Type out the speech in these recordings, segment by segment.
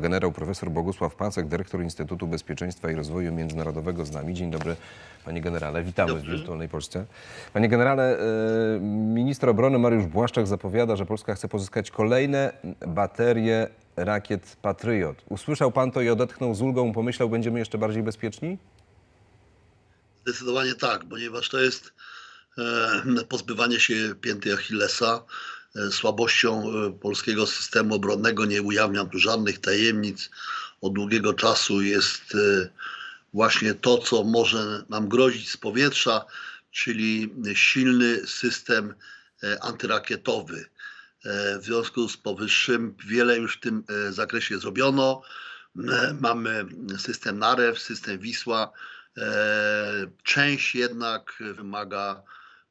Generał profesor Bogusław Pacek, dyrektor Instytutu Bezpieczeństwa i Rozwoju Międzynarodowego z nami. Dzień dobry, panie generale. Witamy w Wirtualnej Polsce. Panie generale, e, minister obrony Mariusz Błaszczak zapowiada, że Polska chce pozyskać kolejne baterie rakiet Patriot. Usłyszał pan to i odetchnął z ulgą, pomyślał, będziemy jeszcze bardziej bezpieczni? Zdecydowanie tak, ponieważ to jest e, pozbywanie się pięty Achillesa, słabością e, polskiego systemu obronnego. Nie ujawniam tu żadnych tajemnic. Od długiego czasu jest e, właśnie to, co może nam grozić z powietrza, czyli silny system e, antyrakietowy. E, W związku z powyższym wiele już w tym e, zakresie zrobiono. E, Mamy system NAREW, system Wisła. E, Część jednak wymaga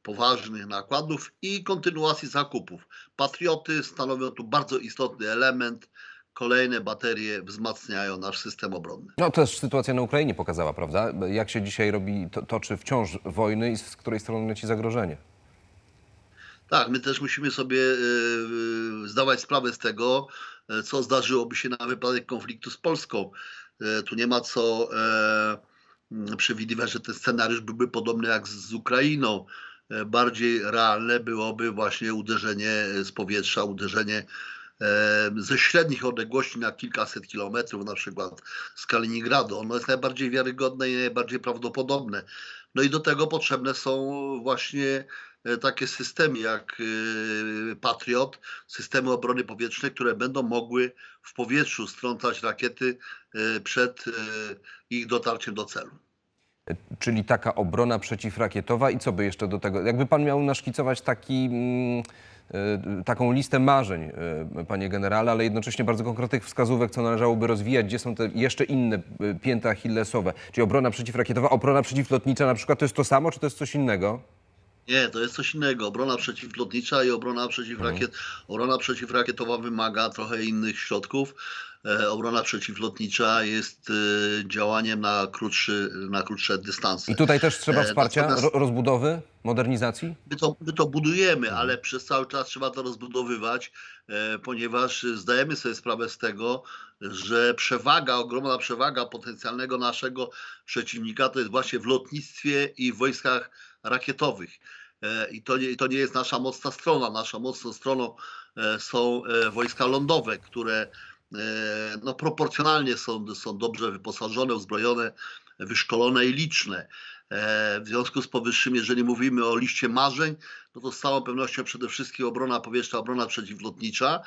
poważnych nakładów i kontynuacji zakupów. Patrioty stanowią tu bardzo istotny element. Kolejne baterie wzmacniają nasz system obronny. No też sytuacja na Ukrainie pokazała, prawda? Jak się dzisiaj robi, to, toczy wciąż wojny i z której strony leci zagrożenie. Tak, my też musimy sobie e, zdawać sprawę z tego, e, co zdarzyłoby się na wypadek konfliktu z Polską. E, Tu nie ma co e, przewidywać, że ten scenariusz byłby podobny jak z Ukrainą. E, Bardziej realne byłoby właśnie uderzenie z powietrza, uderzenie e, ze średnich odległości na kilkaset kilometrów, na przykład z Kaliningradu. Ono jest najbardziej wiarygodne i najbardziej prawdopodobne. No i do tego potrzebne są właśnie e, takie systemy jak Patriot, systemy obrony powietrznej, które będą mogły w powietrzu strącać rakiety przed ich dotarciem do celu. Czyli taka obrona przeciwrakietowa i co by jeszcze do tego? Jakby pan miał naszkicować taki, mm, y, taką listę marzeń, y, panie generale, ale jednocześnie bardzo konkretnych wskazówek, co należałoby rozwijać, gdzie są te jeszcze inne y, pięty achillesowe? Czyli obrona przeciwrakietowa, obrona przeciwlotnicza na przykład to jest to samo, czy to jest coś innego? Nie, to jest coś innego. Obrona przeciwlotnicza i obrona przeciwrakiet. Obrona przeciwrakietowa wymaga trochę innych środków. E, obrona przeciwlotnicza jest e, działaniem na, krótszy, na krótsze dystanse. I tutaj też trzeba E, wsparcia, ro, rozbudowy, modernizacji? My to, my to budujemy, ale przez cały czas trzeba to rozbudowywać, e, ponieważ zdajemy sobie sprawę z tego, że przewaga, ogromna przewaga potencjalnego naszego przeciwnika to jest właśnie w lotnictwie i w wojskach rakietowych. E, I to nie, i to nie jest nasza mocna strona. Naszą mocną stroną e, są e, wojska lądowe, które no, proporcjonalnie są, są dobrze wyposażone, uzbrojone, wyszkolone i liczne. W związku z powyższym, jeżeli mówimy o liście marzeń, no to z całą pewnością przede wszystkim obrona powietrzna, obrona przeciwlotnicza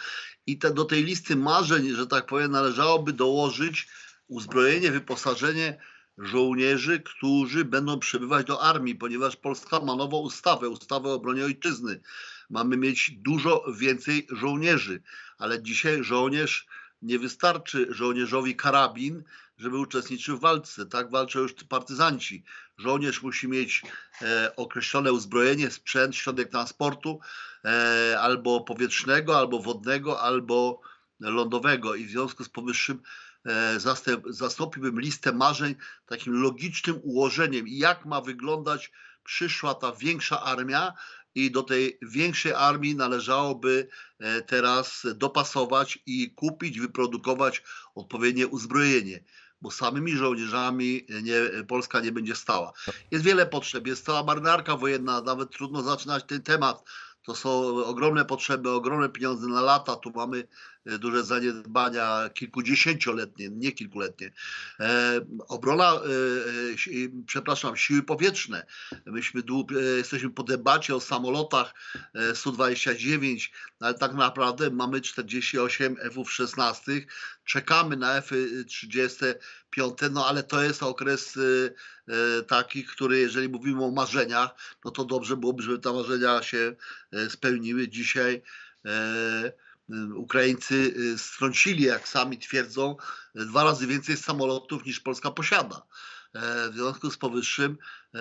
i te, do tej listy marzeń, że tak powiem, należałoby dołożyć uzbrojenie, wyposażenie żołnierzy, którzy będą przybywać do armii, ponieważ Polska ma nową ustawę, ustawę o obronie ojczyzny. Mamy mieć dużo więcej żołnierzy, ale dzisiaj żołnierz nie wystarczy żołnierzowi karabin, żeby uczestniczył w walce. Tak walczą już partyzanci. Żołnierz musi mieć e, określone uzbrojenie, sprzęt, środek transportu e, albo powietrznego, albo wodnego, albo lądowego. I w związku z powyższym e, zastąpiłbym listę marzeń takim logicznym ułożeniem, jak ma wyglądać przyszła ta większa armia. I do tej większej armii należałoby e, teraz dopasować i kupić, wyprodukować odpowiednie uzbrojenie bo samymi żołnierzami nie, Polska nie będzie stała. Jest wiele potrzeb, jest cała marynarka wojenna, nawet trudno zaczynać ten temat. To są ogromne potrzeby, ogromne pieniądze na lata. Tu mamy e, duże zaniedbania kilkudziesięcioletnie, nie kilkuletnie. E, obrona, e, e, przepraszam, siły powietrzne. Myśmy dłu- e, jesteśmy po debacie o samolotach e, Su-29, ale tak naprawdę mamy 48 F-16. Czekamy na F-35, no ale to jest okres e, e, taki, który jeżeli mówimy o marzeniach, no to dobrze byłoby, żeby te marzenia się e, spełniły. Dzisiaj Ukraińcy strącili, jak sami twierdzą, dwa razy więcej samolotów niż Polska posiada. E, W związku z powyższym e,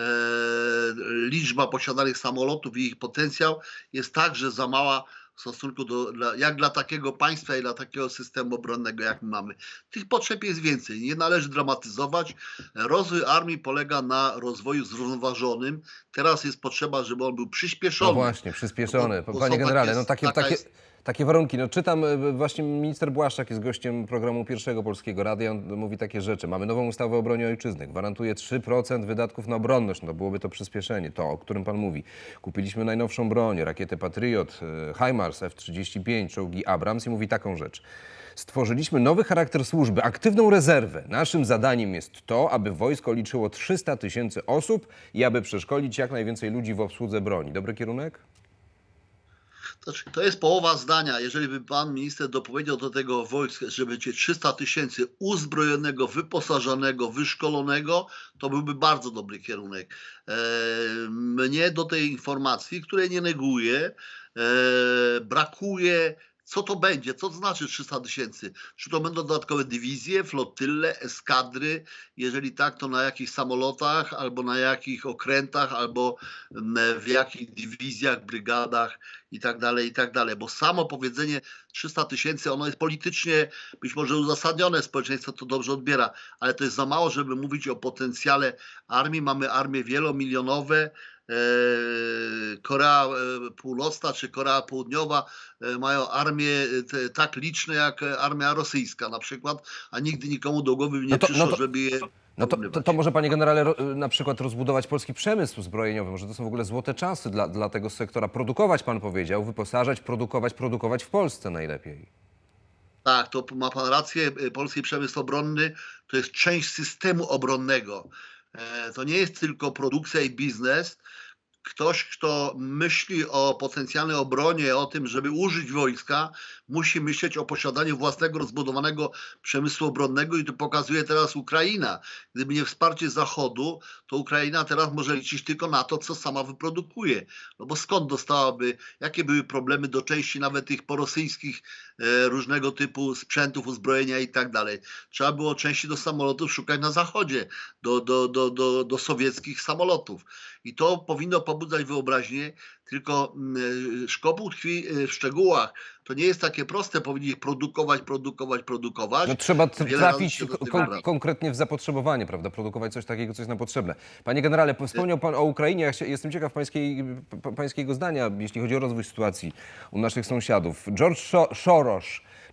liczba posiadanych samolotów i ich potencjał jest także za mała w stosunku do, dla, jak dla takiego państwa i dla takiego systemu obronnego, jak my mamy. Tych potrzeb jest więcej. Nie należy dramatyzować. Rozwój armii polega na rozwoju zrównoważonym. Teraz jest potrzeba, żeby on był No przyspieszony. właśnie, przyspieszony. Bo- bo Panie generale, takie- no takie, takie, jest- Takie warunki. No, czytam, e, właśnie minister Błaszczak jest gościem programu Pierwszego Polskiego Radia. On mówi takie rzeczy. Mamy nową ustawę o obronie ojczyzny. Gwarantuje 3% wydatków na obronność. No, byłoby to przyspieszenie, to o którym pan mówi. Kupiliśmy najnowszą broń, rakietę Patriot, e, HIMARS, F-35, czołgi Abrams i mówi taką rzecz. Stworzyliśmy nowy charakter służby, aktywną rezerwę. Naszym zadaniem jest to, aby wojsko liczyło 300 tysięcy osób i aby przeszkolić jak najwięcej ludzi w obsłudze broni. Dobry kierunek? Znaczy, to jest połowa zdania. Jeżeli by pan minister dopowiedział do tego wojska, że będzie 300 tysięcy uzbrojonego, wyposażonego, wyszkolonego, to byłby bardzo dobry kierunek. E, mnie do tej informacji, której nie neguję, e, brakuje. Co to będzie? Co to znaczy 300 tysięcy? Czy to będą dodatkowe dywizje, flotyle, eskadry? Jeżeli tak, to na jakich samolotach, albo na jakich okrętach, albo w jakich dywizjach, brygadach i tak dalej, i tak dalej. Bo samo powiedzenie 300 tysięcy, ono jest politycznie być może uzasadnione, społeczeństwo to dobrze odbiera, ale to jest za mało, żeby mówić o potencjale armii. Mamy armie wielomilionowe, e, Korea e, Północna czy Korea Południowa e, mają armie tak liczne jak armia rosyjska na przykład, a nigdy nikomu do głowy nie No to- no przyszło, to- żeby je No to, to, to może, panie generale, ro, na przykład rozbudować polski przemysł zbrojeniowy. Może to są w ogóle złote czasy dla, dla tego sektora. Produkować, pan powiedział, wyposażać, produkować, produkować w Polsce najlepiej. Tak, to ma pan rację. y, Polski przemysł obronny to jest część systemu obronnego. E, To nie jest tylko produkcja i biznes. Ktoś, kto myśli o potencjalnej obronie, o tym, żeby użyć wojska, musi myśleć o posiadaniu własnego rozbudowanego przemysłu obronnego i to pokazuje teraz Ukraina. Gdyby nie wsparcie Zachodu, to Ukraina teraz może liczyć tylko na to, co sama wyprodukuje. No bo skąd dostałaby, jakie były problemy do części nawet tych porosyjskich e, różnego typu sprzętów, uzbrojenia i tak dalej. Trzeba było części do samolotów szukać na zachodzie, do, do, do, do, do sowieckich samolotów. I to powinno pobudzać wyobraźnię, tylko mm, e, szkopuł tkwi e, w szczegółach. To nie jest takie proste, powinni produkować, produkować, produkować. No, trzeba Wiele trafić kon- konkretnie w zapotrzebowanie, prawda? Produkować coś takiego, co jest nam potrzebne. Panie generale, po- wspomniał pan o Ukrainie. Ja się, jestem ciekaw pańskiej, pańskiego zdania, jeśli chodzi o rozwój sytuacji u naszych sąsiadów. George Soros,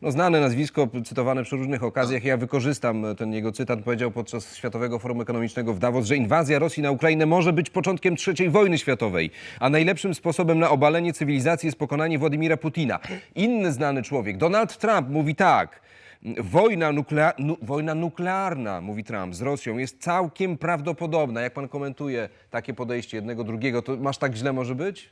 no znane nazwisko, cytowane przy różnych okazjach. Ja wykorzystam ten jego cytat. Powiedział podczas Światowego Forum Ekonomicznego w Davos, że inwazja Rosji na Ukrainę może być początkiem trzeciej wojny światowej, a najlepszym sposobem na obalenie cywilizacji jest pokonanie Władimira Putina. Inny znany człowiek, Donald Trump, mówi tak. Wojna, nuklea- nu, wojna nuklearna, mówi Trump, z Rosją jest całkiem prawdopodobna. Jak pan komentuje takie podejście jednego, drugiego, to masz tak źle może być?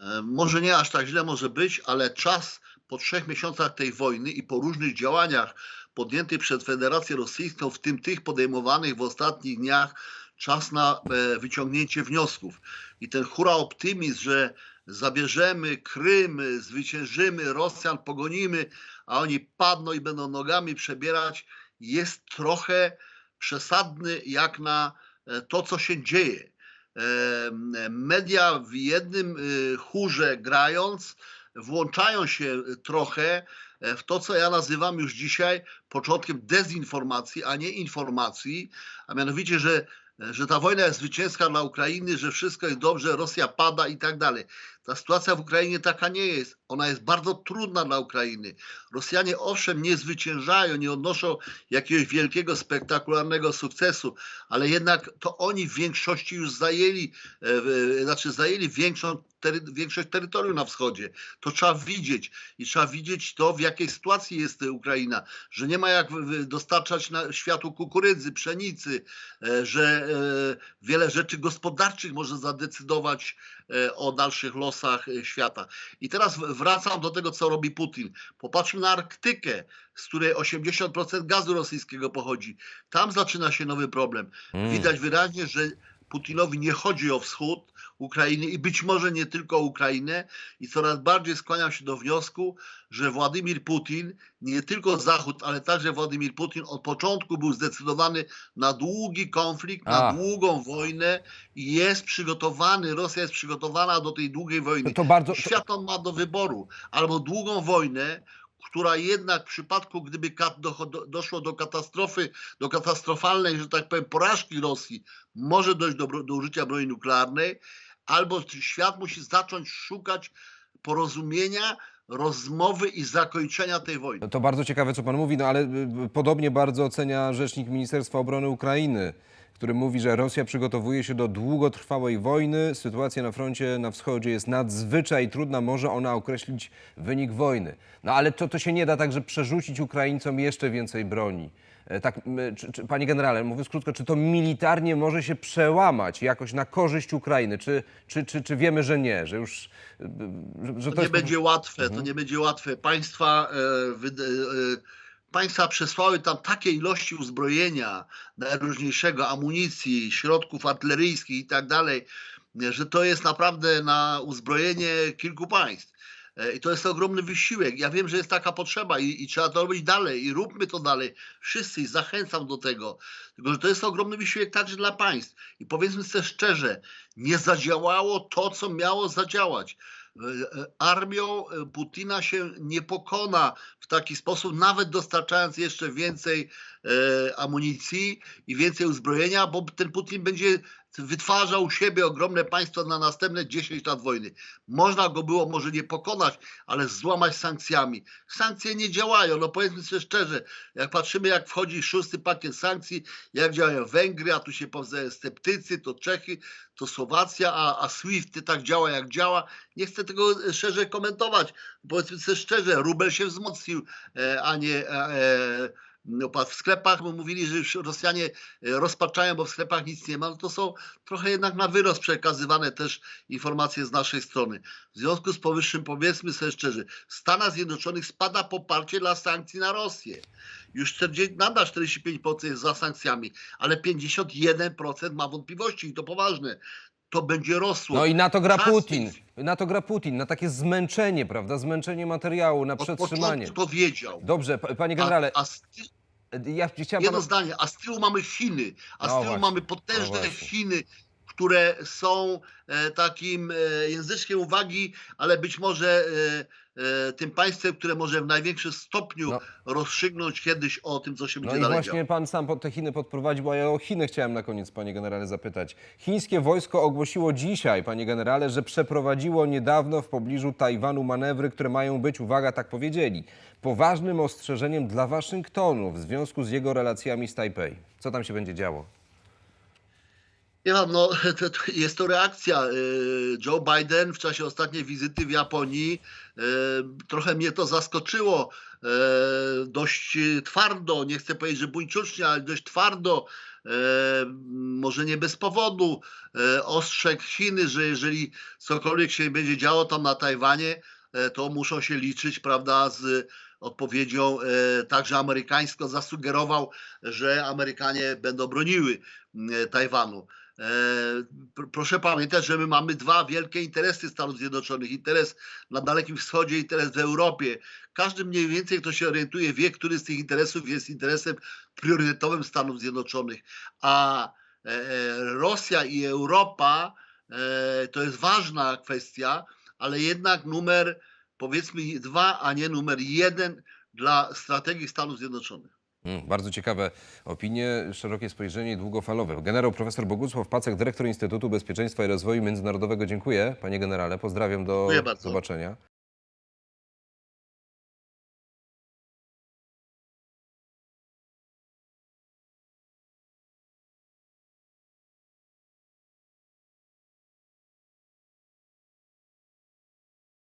E, Może nie aż tak źle może być, ale czas po trzech miesiącach tej wojny i po różnych działaniach podjętych przez Federację Rosyjską, w tym tych podejmowanych w ostatnich dniach, czas na e, wyciągnięcie wniosków. I ten hura optymizm, że zabierzemy Krym, zwyciężymy Rosjan, pogonimy, a oni padną i będą nogami przebierać, jest trochę przesadny jak na e, to, co się dzieje e, media w jednym chórze grając, włączają się trochę w to, co ja nazywam już dzisiaj początkiem dezinformacji, a nie informacji, a mianowicie, że, że ta wojna jest zwycięska dla Ukrainy, że wszystko jest dobrze, Rosja pada i tak dalej. Ta sytuacja w Ukrainie taka nie jest. Ona jest bardzo trudna dla Ukrainy. Rosjanie owszem nie zwyciężają, nie odnoszą jakiegoś wielkiego, spektakularnego sukcesu, ale jednak to oni w większości już zajęli, e, e, znaczy zajęli większą, tery, większość terytorium na wschodzie. To trzeba widzieć i trzeba widzieć to, w jakiej sytuacji jest Ukraina, że nie ma jak dostarczać na światu kukurydzy, pszenicy, e, że e, wiele rzeczy gospodarczych może zadecydować o dalszych losach e, świata. I teraz wracam do tego, co robi Putin. Popatrzmy na Arktykę, z której 80% gazu rosyjskiego pochodzi. Tam zaczyna się nowy problem. Mm. Widać wyraźnie, że Putinowi nie chodzi o wschód Ukrainy i być może nie tylko Ukrainę i coraz bardziej skłaniam się do wniosku, że Władimir Putin, nie tylko Zachód, ale także Władimir Putin od początku był zdecydowany na długi konflikt, na A. długą wojnę i jest przygotowany, Rosja jest przygotowana do tej długiej wojny. To bardzo... To, Świat on ma do wyboru albo długą wojnę, która jednak w przypadku, gdyby doszło do katastrofy, do katastrofalnej, że tak powiem, porażki Rosji, może dojść do, do użycia broni nuklearnej, albo świat musi zacząć szukać porozumienia, rozmowy i zakończenia tej wojny. To bardzo ciekawe, co pan mówi, no ale y, y, podobnie bardzo ocenia rzecznik Ministerstwa Obrony Ukrainy, który mówi, że Rosja przygotowuje się do długotrwałej wojny. Sytuacja na froncie na wschodzie jest nadzwyczaj trudna, może ona określić wynik wojny. No ale to, to się nie da także przerzucić Ukraińcom jeszcze więcej broni. E, Tak, czy, czy, panie generale, mówiąc krótko, czy to militarnie może się przełamać jakoś na korzyść Ukrainy? Czy, czy, czy, czy wiemy, że nie, że już... Że, To, to nie jest będzie łatwe, to nie będzie łatwe. Państwa, e, państwa przesłały tam takie ilości uzbrojenia najróżniejszego, amunicji, środków artyleryjskich i tak dalej, że to jest naprawdę na uzbrojenie kilku państw. E, I to jest ogromny wysiłek. Ja wiem, że jest taka potrzeba i, i trzeba to robić dalej i róbmy to dalej. Wszyscy zachęcam do tego. Tylko, że to jest ogromny wysiłek także dla państw. I powiedzmy sobie szczerze, nie zadziałało to, co miało zadziałać. E, e, Armią Putina się nie pokona w taki sposób, nawet dostarczając jeszcze więcej amunicji i więcej uzbrojenia, bo ten Putin będzie wytwarzał u siebie ogromne państwo na następne 10 lat wojny. Można go było może nie pokonać, ale złamać sankcjami. Sankcje nie działają, no powiedzmy sobie szczerze, jak patrzymy jak wchodzi szósty pakiet sankcji, jak działają Węgry, a tu się powstają sceptycy, to Czechy, to Słowacja, a, a SWIFT tak działa jak działa. Nie chcę tego e, szerzej komentować. Powiedzmy sobie szczerze, rubel się wzmocnił, e, a nie e, w sklepach bo mówili, że już Rosjanie e, rozpaczają, bo w sklepach nic nie ma. No to są trochę jednak na wyrost przekazywane też informacje z naszej strony. W związku z powyższym powiedzmy sobie szczerze, w Stanach Zjednoczonych spada poparcie dla sankcji na Rosję. Już 40, nadal 45% jest za sankcjami, ale 51% ma wątpliwości i to poważne. To będzie rosło. No i na to gra Czas Putin. Na to gra Putin, na takie zmęczenie, prawda? Zmęczenie materiału, na Od przetrzymanie. początku to wiedział. Dobrze, pa- panie generale, A, a ja chciałem jedno zdanie, a z tyłu mamy Chiny, a z No tyłu właśnie, mamy no potężne właśnie. Chiny, które są e, takim e, języczkiem uwagi, ale być może e, tym państwem, które może w największym stopniu No. rozstrzygnąć kiedyś o tym, co się No będzie dalej właśnie działo. pan sam te Chiny podprowadził, a ja o Chiny chciałem na koniec, panie generale, zapytać. Chińskie wojsko ogłosiło dzisiaj, panie generale, że przeprowadziło niedawno w pobliżu Tajwanu manewry, które mają być, uwaga, tak powiedzieli, poważnym ostrzeżeniem dla Waszyngtonu w związku z jego relacjami z Tajpej. Co tam się będzie działo? Nie wiem, no, to, to jest to reakcja. Y, Joe Biden w czasie ostatniej wizyty w Japonii y, trochę mnie to zaskoczyło. y, Dość twardo, nie chcę powiedzieć, że buńczucznie, ale dość twardo, może nie bez powodu, ostrzegł Chiny, że jeżeli cokolwiek się będzie działo tam na Tajwanie, to muszą się liczyć, prawda, z odpowiedzią także amerykańską. Zasugerował, że Amerykanie będą broniły Tajwanu. E, pr- Proszę pamiętać, że my mamy dwa wielkie interesy Stanów Zjednoczonych. Interes na Dalekim Wschodzie, interes w Europie. Każdy mniej więcej, kto się orientuje, wie, który z tych interesów jest interesem priorytetowym Stanów Zjednoczonych. A e, e, Rosja i Europa to jest ważna kwestia, ale jednak numer powiedzmy dwa, a nie numer jeden dla strategii Stanów Zjednoczonych. Mm, bardzo ciekawe opinie, szerokie spojrzenie i długofalowe. Generał profesor Bogusław Pacek, dyrektor Instytutu Bezpieczeństwa i Rozwoju Międzynarodowego. Dziękuję, panie generale. Pozdrawiam do Dziękuję bardzo. zobaczenia.